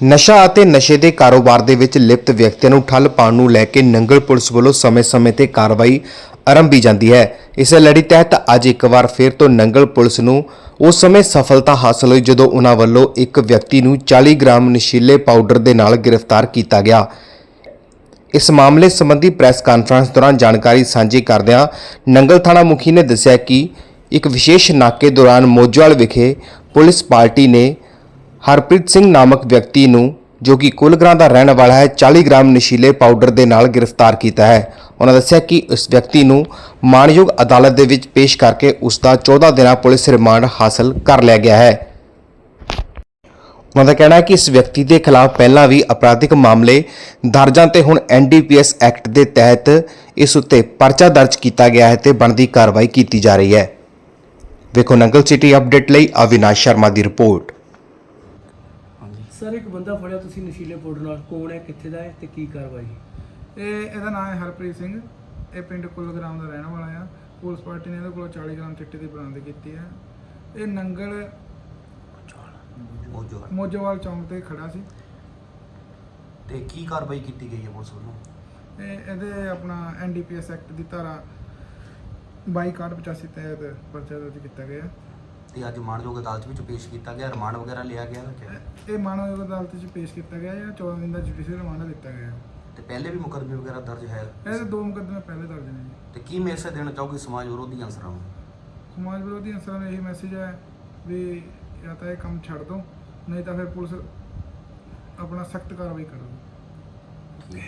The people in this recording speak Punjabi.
ਨਸ਼ਾ ਅਤੇ ਨਸ਼ੇ ਦੇ ਕਾਰੋਬਾਰ ਦੇ ਵਿੱਚ ਲਿਪਤ ਵਿਅਕਤੀਆਂ ਨੂੰ ਠੱਲ ਪਾਉਣ ਨੂੰ ਲੈ ਕੇ ਨੰਗਲ ਪੁਲਿਸ ਵੱਲੋਂ ਸਮੇਂ-ਸਮੇਂ ਤੇ ਕਾਰਵਾਈ ਆਰੰਭੀ ਜਾਂਦੀ ਹੈ। ਇਸੇ ਲੜੀ ਤਹਿਤ ਅੱਜ ਇੱਕ ਵਾਰ ਫਿਰ ਤੋਂ ਨੰਗਲ ਪੁਲਿਸ ਨੂੰ ਉਸ ਸਮੇਂ ਸਫਲਤਾ ਹਾਸਲ ਹੋਈ ਜਦੋਂ ਉਹਨਾਂ ਵੱਲੋਂ ਇੱਕ ਵਿਅਕਤੀ ਨੂੰ 40 ਗ੍ਰਾਮ ਨਸ਼ੀਲੇ ਪਾਊਡਰ ਦੇ ਨਾਲ ਗ੍ਰਿਫਤਾਰ ਕੀਤਾ ਗਿਆ। ਇਸ ਮਾਮਲੇ ਸੰਬੰਧੀ ਪ੍ਰੈਸ ਕਾਨਫਰੰਸ ਦੌਰਾਨ ਜਾਣਕਾਰੀ ਸਾਂਝੀ ਕਰਦਿਆਂ ਨੰਗਲ ਥਾਣਾ ਮੁਖੀ ਨੇ ਦੱਸਿਆ ਕਿ ਇੱਕ ਵਿਸ਼ੇਸ਼ ਨਾਕੇ ਦੌਰਾਨ ਮੋਜਵਾਲ ਵਿਖੇ ਪੁਲਿਸ ਪਾਰਟੀ ਨੇ ਹਰਪ੍ਰੀਤ ਸਿੰਘ ਨਾਮਕ ਵਿਅਕਤੀ ਨੂੰ, ਜੋ ਕਿ ਕੁਲਗਰਾਂ ਦਾ ਰਹਿਣ ਵਾਲਾ ਹੈ 40 ਗ੍ਰਾਮ ਨਸ਼ੀਲੇ ਪਾਊਡਰ ਦੇ ਨਾਲ ਗ੍ਰਿਫਤਾਰ ਕੀਤਾ ਹੈ। ਉਹਨਾਂ ਦੱਸਿਆ ਕਿ ਇਸ ਵਿਅਕਤੀ ਨੂੰ ਮਾਣਯੋਗ ਅਦਾਲਤ ਦੇ ਵਿੱਚ ਪੇਸ਼ ਕਰਕੇ ਉਸ ਦਾ 14 ਦਿਨਾਂ ਪੁਲਿਸ ਰਿਮਾਂਡ ਹਾਸਲ ਕਰ ਲਿਆ ਗਿਆ ਹੈ। ਉਹਨਾਂ ਦਾ ਕਹਿਣਾ ਹੈ ਕਿ ਇਸ ਵਿਅਕਤੀ ਦੇ ਖਿਲਾਫ ਪਹਿਲਾਂ ਵੀ ਅਪਰਾਧਿਕ ਮਾਮਲੇ ਦਰਜਾਂ ਤੇ ਹੁਣ ਐਨਡੀਪੀਐਸ ਐਕਟ ਦੇ ਤਹਿਤ ਇਸ ਉੱਤੇ ਪਰਚਾ ਦਰਜ ਕੀਤਾ ਗਿਆ ਹੈ ਤੇ ਬਣਦੀ ਕਾਰਵਾਈ ਕੀਤੀ ਜਾ ਰਹੀ ਹੈ। ਵੇਖੋ ਨੰਗਲ ਸਿਟੀ ਅਪਡੇਟ ਲਈ ਅਵਿਨਾਸ਼ ਸ਼ਰਮਾ ਦੀ ਰਿਪੋਰਟ। ਸਰ ਇੱਕ ਬੰਦਾ ਫੜਿਆ ਤੁਸੀਂ ਨਸ਼ੀਲੇ ਪਾਊਡਰ ਨਾਲ। ਕੌਣ ਹੈ? ਕਿੱਥੇ ਦਾ ਹੈ ਤੇ ਕੀ ਕਾਰਵਾਈ ਇਹ ਇਹਦਾ ਨਾਮ ਹੈ ਹਰਪ੍ਰੀਤ ਸਿੰਘ। ਇਹ ਪਿੰਡ ਕੁਲਗ੍ਰਾਮ ਦਾ ਰਹਿਣ ਵਾਲਾ ਆ। ਪੁਲਿਸ ਪਾਰਟੀ ਨੇ ਇਹਦੇ ਕੋਲ 40 ਗ੍ਰਾਮ ਚਿੱਟੇ ਦੀ ਬਰਾਮਦ ਕੀਤੀ ਹੈ ਇਹ ਨੰਗਲ ਮੋਜੋਵਾਲ। ਚੌਂਕ ਤੇ ਖੜਾ ਸੀ। ਤੇ ਕੀ ਕਾਰਵਾਈ ਕੀਤੀ ਗਈ ਹੈ ਪੁਲਿਸ ਵੱਲੋਂ? ਇਹ ਇਹਦੇ ਆਪਣਾ ਐਨਡੀਪੀਐਸ ਐਕਟ ਦੀ ਧਾਰਾ 2285 ਤਹਿਤ ਪਰਚਾ ਦਰਜ ਕੀਤਾ ਗਿਆ। ਤੇ ਅੱਜ ਮਾਣਯੋਗ ਅਦਾਲਤ ਵਿੱਚ ਪੇਸ਼ ਕੀਤਾ ਗਿਆ ਰਿਮਾਂਡ ਵਗੈਰਾ ਲਿਆ ਗਿਆ ਕਿ ਇਹ- ਇਹ ਮਾਨਵ ਅਦਾਲਤ 'ਚ ਪੇਸ਼ ਕੀਤਾ ਗਿਆ ਜਾਂ 14 ਦਿਨ ਦਾ ਜੁਡੀਸ਼ੀਅਲ ਰਿਮਾਂਡ ਦਿੱਤਾ ਗਿਆ ਤੇ ਪਹਿਲੇ ਵੀ ਮੁਕੱਦਮੇ ਵਗੈਰਾ ਦਰਜ ਹੈ? ਇਹਦੇ ਦੋ ਮੁਕੱਦਮੇ ਪਹਿਲੇ ਦਰਜ ਨੇ ਜੀ। ਤੇ ਕੀ ਮੈਸੇਜ ਦੇਣਾ ਚਾਹੋਗੇ ਸਮਾਜ ਵਿਰੋਧੀ ਅਨਸਰਾਂ ਨੂੰ? ਸਮਾਜ ਵਿਰੋਧੀ ਅਨਸਰਾਂ ਦਾ ਇਹੀ ਮੈਸੇਜ ਹੈ ਵੀ ਜਾਂ ਤਾਂ ਇਹ ਕੰਮ ਛੱਡ ਦਿਓ ਨਹੀਂ ਤਾਂ ਫਿਰ ਪੁਲਿਸ ਆਪਣਾ ਸਖਤ ਕਾਰਵਾਈ ਕਰੂਗੀ